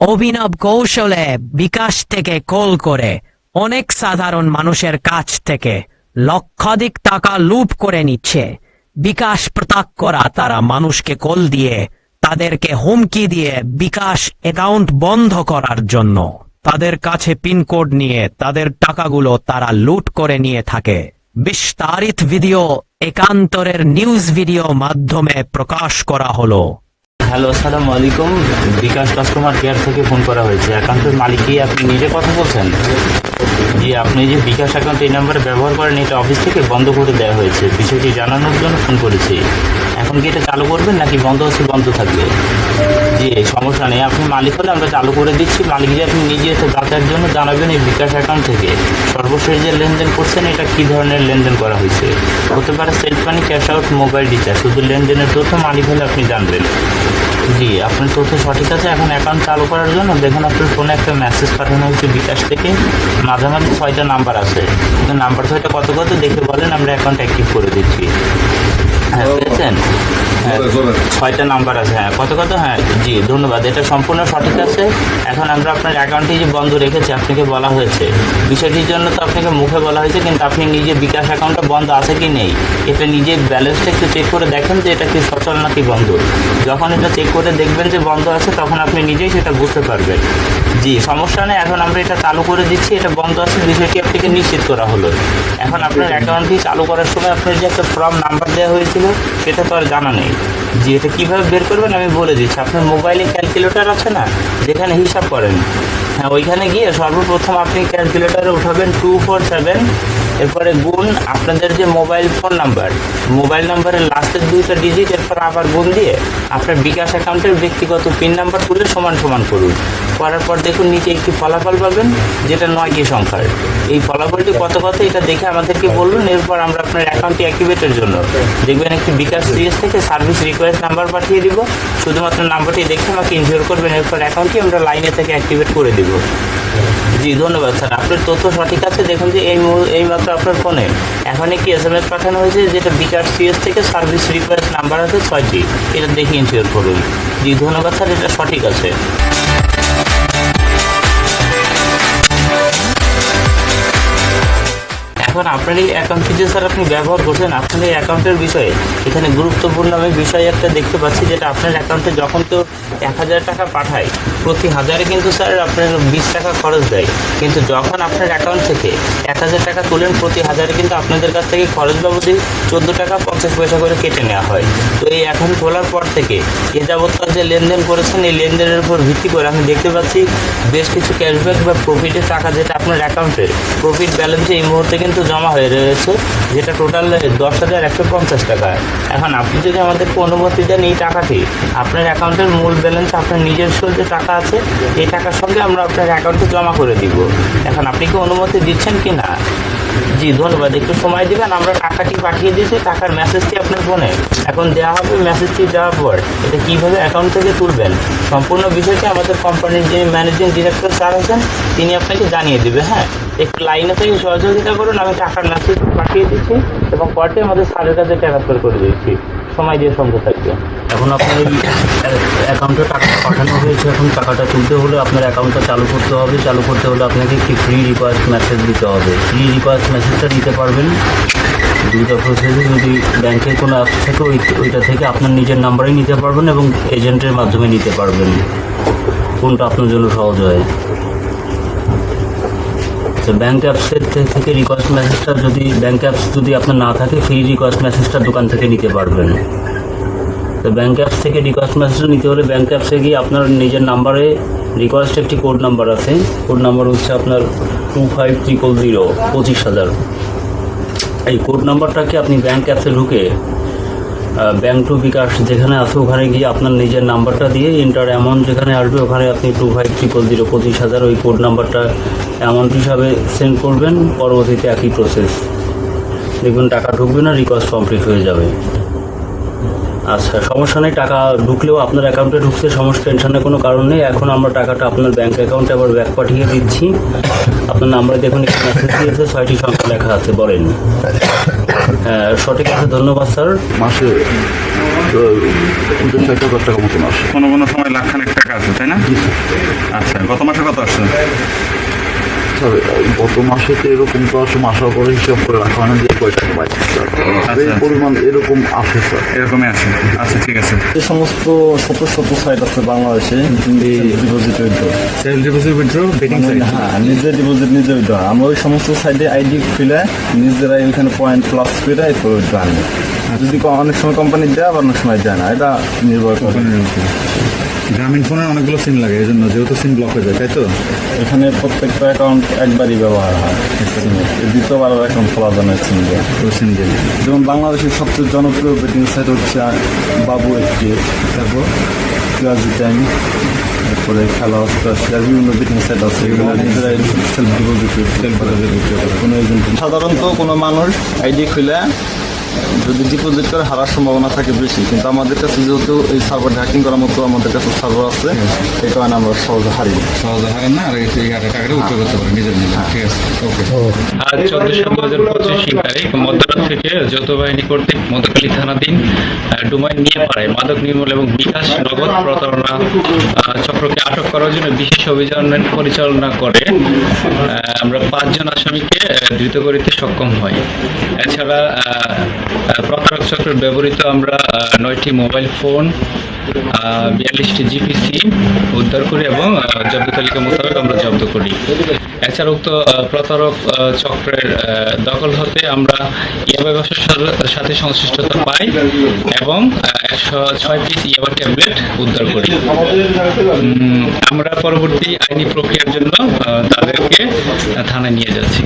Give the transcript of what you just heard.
অভিনব কৌশলে বিকাশ থেকে কল করে অনেক সাধারণ মানুষের কাছ থেকে লক্ষাধিক টাকা লুট করে নিচ্ছে। বিকাশ প্রতাক করা তারা মানুষকে কল দিয়ে তাদেরকে হুমকি দিয়ে বিকাশ অ্যাকাউন্ট বন্ধ করার জন্য তাদের কাছে পিনকোড নিয়ে তাদের টাকাগুলো তারা লুট করে নিয়ে থাকে। বিস্তারিত ভিডিও একান্তরের নিউজ ভিডিও মাধ্যমে প্রকাশ করা হলো। হ্যালো, আসসালামু আলাইকুম। বিকাশ কাস্টমার কেয়ার থেকে ফোন করা হয়েছে। অ্যাকাউন্টের মালিক কি? আপনি নিজে কথা বলছেন? জি, আপনি যে বিকাশ অ্যাকাউন্ট এই নাম্বারে ব্যবহার করেন, এটা অফিস থেকে বন্ধ করে দেওয়া হয়েছে। বিষয়টি জানানোর জন্য ফোন করেছি। এখন কি এটা চালু করবেন নাকি বন্ধ হচ্ছে, বন্ধ থাকবে? জি সমস্যা নেই। আপনি মালিক হলে আমরা চালু করে দিচ্ছি। মালিক যে আপনি নিজে এসে যাতায়াতের জন্য জানাবেন এই বিকাশ অ্যাকাউন্ট থেকে। সর্বশেষ যে লেনদেন করছেন, এটা কী ধরনের লেনদেন করা হয়েছে? হতে পারে self money cash out mobile recharge শুধু লেনদেনের তথ্য মালিক হলে আপনি জানবেন। জি, আপনার তথ্য সঠিক আছে। এখন অ্যাকাউন্ট চালু করার জন্য দেখুন আপনার ফোনে একটা মেসেজ পাঠানো হয়েছে বিকাশ থেকে। মাঝামাঝি ছয়টা নাম্বার আছে। কিন্তু নাম্বার ছয়টা কত কত দেখে বলেন, আমরা অ্যাকাউন্ট অ্যাক্টিভ করে দিচ্ছি। হ্যাঁ পেয়েছেন? হ্যাঁ ছয়টা নাম্বার আছে হ্যাঁ কত কত? হ্যাঁ জি ধন্যবাদ এটা সম্পূর্ণ সঠিক আছে। এখন আমরা আপনার অ্যাকাউন্টটি যে বন্ধ রেখেছি আপনাকে বলা হয়েছে। বিষয়টির জন্য তো আপনাকে মুখে বলা হয়েছে কিন্তু আপনি নিজে বিকাশ অ্যাকাউন্টটা বন্ধ আছে কি নেই? এটা নিজে ব্যালেন্সটা একটু চেক করে দেখেন যে এটা কি সচল নাকি বন্ধ। যখন এটা চেক করে দেখবেন যে বন্ধ আছে তখন আপনি নিজেই সেটা বুঝতে পারবেন। জি সমস্যা নেই এখন আমরা এটা চালু করে দিচ্ছি এটা বন্ধ আছে বিষয়টি আপনাকে নিশ্চিত করা হলো। এখন আপনার অ্যাকাউন্টটি চালু করার সময় আপনার যে একটা ফর্ম নাম্বার দেওয়া হয়েছিল সেটা তো আর জানা নেই। যে এটা কীভাবে বের করবেন, আমি বলে দিচ্ছি। আপনার মোবাইলে ক্যালকুলেটর আছে না? যেখানে হিসাব করেন। হ্যাঁ ওইখানে গিয়ে সর্বপ্রথম আপনি ক্যালকুলেটারে উঠাবেন টু ফোর সেভেন এরপরে গুণ আপনাদের যে মোবাইল ফোন নাম্বার মোবাইল নাম্বারের লাস্টের দুইটা ডিজিট এরপর আবার গুণ দিয়ে আপনার বিকাশ অ্যাকাউন্টের ব্যক্তিগত পিন নাম্বার তুলে সমান সমান করুন। করার পর দেখুন নিচে একটি ফলাফল পাবেন, যেটা নয়টি সংখ্যার। এই ফলাফলটি কত কত, এটা দেখে আমাদেরকে বলুন, এরপর আমরা আপনার অ্যাকাউন্টটি অ্যাক্টিভেটের জন্য। দেখবেন একটি বিকাশ সিএস থেকে সার্ভিস রিকোয়েস্ট নাম্বার পাঠিয়ে দিব। শুধুমাত্র নাম্বারটি দেখে আমাকে ইনজিওর করবেন, এরপর অ্যাকাউন্টটি আমরা লাইনে থেকে অ্যাক্টিভেট করে দিব। জি, ধন্যবাদ স্যার। আপনার তথ্য সঠিক আছে, দেখুন যে এই এই মাত্র আপনার ফোনে এখন একটি এস এম এস পাঠানো হয়েছে, যেটা বিকাশ সিএস থেকে সার্ভিস রিকোয়েস্ট নাম্বার আছে ছয়টি। এটা দেখে ইনশিওর করুন। জি, ধন্যবাদ স্যার, এটা সঠিক আছে। এখন আপনার এই অ্যাকাউন্ট যে স্যার আপনি ব্যবহার করছেন, আপনার এই অ্যাকাউন্টের বিষয়ে? এখানে গুরুত্বপূর্ণ আমি বিষয় একটা দেখতে পাচ্ছি, যেটা আপনার অ্যাকাউন্টে যখন কেউ এক হাজার টাকা পাঠায়, প্রতি হাজারে কিন্তু স্যার আপনার বিশ টাকা খরচ দেয়। কিন্তু যখন আপনার অ্যাকাউন্ট থেকে এক হাজার টাকা তোলেন, প্রতি হাজারে কিন্তু আপনাদের কাছ থেকে খরচ বাবদে চোদ্দ টাকা পঞ্চাশ পয়সা করে কেটে নেওয়া হয়। তো এই অ্যাকাউন্ট খোলার পর থেকে এ যাবৎকাল যে লেনদেন করেছেন, এই লেনদেনের উপর ভিত্তি করে আমি দেখতে পাচ্ছি, বেশ কিছু ক্যাশব্যাক বা প্রফিটের টাকা যেটা আপনার অ্যাকাউন্টে প্রফিট ব্যালেন্সে এই মুহূর্তে কিন্তু জমা হয়ে রয়েছে, যেটা টোটাল দশ হাজার একশো পঞ্চাশ টাকা। এখন আপনি যদি আমাদেরকে অনুমতি দেন এই টাকাটি, আপনার অ্যাকাউন্টের মূল ব্যালেন্স, আপনার নিজস্ব যে টাকা আছে, এই টাকার সঙ্গে আমরা আপনার অ্যাকাউন্টে জমা করে দিব। এখন আপনি কি অনুমতি দিচ্ছেন কি না? জি, ধন্যবাদ। একটু সময় দিবেন, আমরা টাকাটি পাঠিয়ে দিয়েছি, টাকার মেসেজটি আপনার ফোনে এখন দেওয়া হবে মেসেজটি দেওয়ার পর এটা কীভাবে অ্যাকাউন্ট থেকে তুলবেন? সম্পূর্ণ বিষয়টি আমাদের কোম্পানির যিনি ম্যানেজিং ডিরেক্টর স্যার আছেন, তিনি আপনাকে জানিয়ে দেবে হ্যাঁ? একটু লাইনে থেকে সহযোগিতা করুন, আমি টাকার মেসেজ পাঠিয়ে দিচ্ছি এবং পরে আমাদের স্যারের কাছে ট্রান্সফার করে দিচ্ছি। সময় দিয়ে সঙ্গে থাকবে। এখন আপনার এই অ্যাকাউন্টে টাকা পাঠানো হয়েছে, এখন টাকাটা তুলতে হলে আপনার অ্যাকাউন্টটা চালু করতে হবে। চালু করতে হলে আপনাকে একটি ফ্রি রিকোয়েস্ট মেসেজ দিতে হবে। ফ্রি রিকোয়েস্ট মেসেজটা দিতে পারবেন। দুইটা প্রসেসে যদি ব্যাংকের কোনো অ্যাপ থাকে, ওই ওইটা থেকে আপনার নিজের নাম্বারেই নিতে পারবেন এবং এজেন্টের মাধ্যমে নিতে পারবেন। কোনটা আপনার জন্য সহজ হয়? তো ব্যাঙ্ক অ্যাপসের থেকে রিকোয়েস্ট মেসেজটা যদি ব্যাঙ্ক অ্যাপস যদি আপনার না থাকে ফ্রি রিকোয়েস্ট মেসেজটা দোকান থেকে নিতে পারবেন। তো ব্যাঙ্ক অ্যাপস থেকে রিকোয়েস্ট মেসেজটা নিতে হলে ব্যাঙ্ক অ্যাপসে গিয়ে আপনার নিজের নাম্বারে রিকোয়েস্ট একটি কোড নাম্বার আছে। কোড নাম্বার হচ্ছে আপনার টু ফাইভ ট্রিপল জিরো পঁচিশ হাজার। এই কোড নাম্বারটাকে আপনি ব্যাঙ্ক অ্যাপসে ঢুকে ব্যাঙ্ক টু বিকাশ যেখানে আছে, ওখানে গিয়ে আপনার নিজের নাম্বারটা দিয়ে ইন্টার অ্যামাউন্ট যেখানে আসবে, ওখানে আপনি টু ফাইভ ট্রিপল জিরো পঁচিশ হাজার ওই কোড নাম্বারটা অ্যামাউন্ট হিসাবে সেন্ড করবেন, পরবর্তীতে একই প্রসেস দেখবেন টাকা ঢুকবে না রিকোয়েস্ট কমপ্লিট হয়ে যাবে। আচ্ছা সমস্যা নেই, টাকা ঢুকলেও আপনার অ্যাকাউন্টে ঢুকছে, সমস্যা টেনশনের কোনো কারণ নেই। এখন আমরা টাকাটা আপনার ব্যাঙ্ক অ্যাকাউন্টে আবার ব্যাক পাঠিয়ে দিচ্ছি। আপনার নাম্বারে দেখুন ছয়টি সংখ্যা লেখা আছে, বলেন। সঠিক আছে ধন্যবাদ স্যার। মাসে তো পঞ্চাশ ষাট হাজার টাকা মতো মাসে। কোনো কোনো সময় লাখ খানেক টাকা আছে তাই না? আচ্ছা গত মাসে কত আসছে? স্যার গত মাসে তো এরকম তো আসে মাসের পরে হিসাব করে রাখা হয় না যে কয় টাকা পাইছে স্যার এই পরিমাণ এরকম আসে স্যার। এরকমই আছে। আচ্ছা ঠিক আছে। এই সমস্ত শত শত সাইট আছে বাংলাদেশে deposit withdraw sell deposit withdraw betting হ্যাঁ নিজে ডিপোজিট নিজে উইথড্র আমরা ওই সমস্ত সাইডে আইডি খুলে নিজেরাই ওইখানে পয়েন্ট প্লাস করে এরপর উইথড্র আনি। যদি অনেক সময় কোম্পানি দেয় আবার অনেক সময় দেয় না। এটা নির্ভর করে। গ্রামীণ ফোনের অনেকগুলো সিম লাগে এই জন্য যেহেতু সিম ব্লক হয়ে যায় তাই তো? এখানে প্রত্যেকটা অ্যাকাউন্ট একবারই ব্যবহার হয়। দ্বিতীয়বার অ্যাকাউন্ট খোলা যায় না সিম দিয়ে। সিম দিয়ে। যেমন বাংলাদেশের সবচেয়ে জনপ্রিয় বেটিং সাইট হচ্ছে বাবু একটি। তারপর প্লাজি টাইম তারপরে খেলা অস্ট্রেলিয়ার বিভিন্ন বেটিং সাইট আছে। এগুলো নিজেরাই সেলফ ডিপোজিট সেলফ কোনো এজেন্ট সাধারণত কোনো মানুষ আইডি খুলে যদি ডিপোজিট করে হারার সম্ভাবনা থাকে বেশি কিন্তু আমাদের কাছে যেহেতু এই সার্ভার হ্যাকিং করার মতো আমাদের কাছে সার্ভার আছে এই কারণে আমরা সহজে হারি সহজে হারেন না আর এই টাকাটা উঠতে করতে পারেন নিজের নিজে ঠিক আছে ওকে। আজ চোদ্দশো দু হাজার পঁচিশ তারিখ মধ্যরাত থেকে যৌথ বাহিনী কর্তৃক মধুকালী থানাধীন ডুমাইন নিয়ে পাড়ায় মাদক নির্মূল এবং বিকাশ নগদ প্রতারণা চক্রকে আটক করার জন্য বিশেষ অভিযান পরিচালনা করে আহ, আমরা পাঁচজন আসামিকে ধৃত করিতে সক্ষম হই। এছাড়া প্রতারক চক্রের ব্যবহৃত আমরা নয়টি মোবাইল ফোন বিয়াল্লিশটি জিপিসি উদ্ধার করি এবং জব্দ তালিকা মোতাবেক আমরা জব্দ করি। এছাড়া উক্ত প্রতারক চক্রের দখল হতে আমরা ইয়াবা ব্যবসার সাথে- সংশ্লিষ্টতা পাই এবং একশো ছয় পিস ইয়াবা ট্যাবলেট উদ্ধার করি। আমরা পরবর্তী আইনি প্রক্রিয়ার জন্য তাদেরকে থানায় নিয়ে যাচ্ছি।